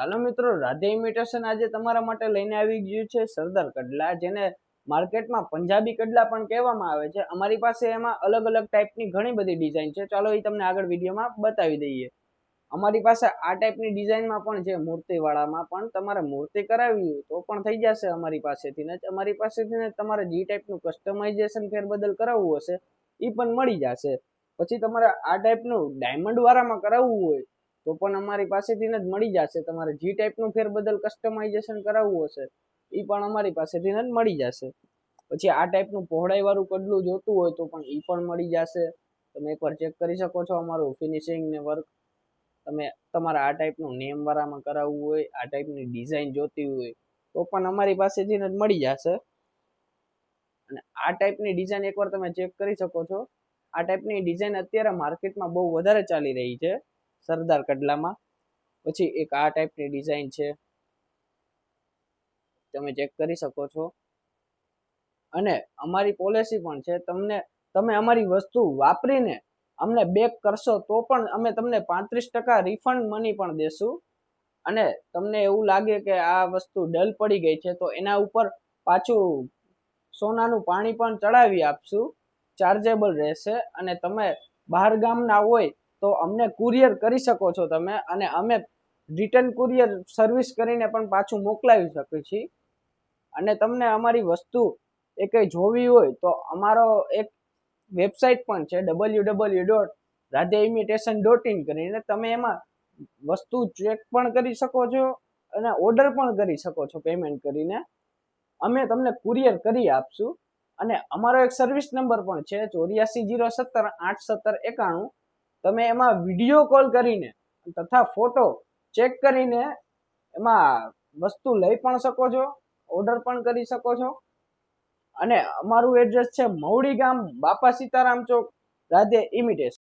ચાલો મિત્રો, રાધે ઇમિટેશન આજે તમારા માટે લઈને આવી ગયું છે સરદાર કડલા, જેને માર્કેટમાં પંજાબી કડલા પણ કહેવામાં આવે છે. અમારી પાસે એમાં અલગ અલગ ટાઈપની ઘણી બધી ડિઝાઇન છે. ચાલો એ તમને આગળ વિડીયોમાં બતાવી દઈએ. અમારી પાસે આ ટાઈપની ડિઝાઇનમાં પણ છે, મૂર્તિવાળામાં પણ તમારે મૂર્તિ કરાવી હોય તો પણ થઈ જશે અમારી પાસેથી. ને અમારી પાસેથી ને તમારે જે ટાઈપનું કસ્ટમાઇઝેશન ફેરબદલ કરાવવું હશે એ પણ મળી જશે. પછી તમારે આ ટાઈપનું ડાયમંડ વાળામાં કરાવવું હોય તો પણ અમારી પાસેથી જ મળી જશે. તમારે જે ટાઈપનું ફેરબદલ કસ્ટમાઇઝેશન કરાવવું હશે એ પણ અમારી પાસેથી જ મળી જશે. પછી આ ટાઈપનું પહોળાઈવાળું કડલું જોતું હોય તો પણ એ પણ મળી જશે. તમે એકવાર ચેક કરી શકો છો અમારું ફિનિશિંગ ને વર્ક તમે, તમારા આ ટાઈપનું નેમવાળામાં કરાવવું હોય, આ ટાઈપની ડિઝાઇન જોતી હોય, તો પણ અમારી પાસેથી જ મળી જશે. અને આ ટાઈપની ડિઝાઇન એકવાર તમે ચેક કરી શકો છો. આ ટાઈપની ડિઝાઇન અત્યારે માર્કેટમાં બહુ વધારે ચાલી રહી છે. સરદાર કડલામાં. પછી એક આ ટાઈપની ડિઝાઇન છે. તમે ચેક કરી શકો છો. અને અમારી પોલિસી પણ છે, તમને, તમે અમારી વસ્તુ વાપરીને અમને બેક કરશો તો પણ અમે તમને પાંત્રીસ ટકા રિફંડ મની પણ દેશું. અને તમને એવું લાગે કે આ વસ્તુ ડલ પડી ગઈ છે, તો એના ઉપર પાછું સોનાનું પાણી પણ ચડાવી આપશું. ચાર્જેબલ રહેશે અને તમે બહાર ગામના હોય તો અમને કુરિયર કરી શકો છો તમે અને અમે રિટર્ન કુરિયર સર્વિસ કરીને પણ પાછું મોકલાવી શકીએ છીએ. અને તમને અમારી વસ્તુ એ કંઈ જોવી હોય તો અમારો એક વેબસાઇટ પણ છે W W dot Radhe imitation dot in કરીને તમે એમાં વસ્તુ ચેક પણ કરી શકો છો અને ઓર્ડર પણ કરી શકો છો પેમેન્ટ કરીને. અમે તમને કુરિયર કરી આપશું. અને અમારો એક સર્વિસ નંબર પણ છે ચોર્યાસી જીરો સત્તર આઠ સત્તર એકાણું તમે એમાં વીડિયો કોલ કરીને તથા ફોટો ચેક કરીને એમાં વસ્તુ લઈ પણ શકો છો ઓર્ડર પણ કરી શકો છો. અને અમારું એડ્રેસ છે મવડી ગામ બાપા સીતારામ ચોક, રાધે ઇમિટેશન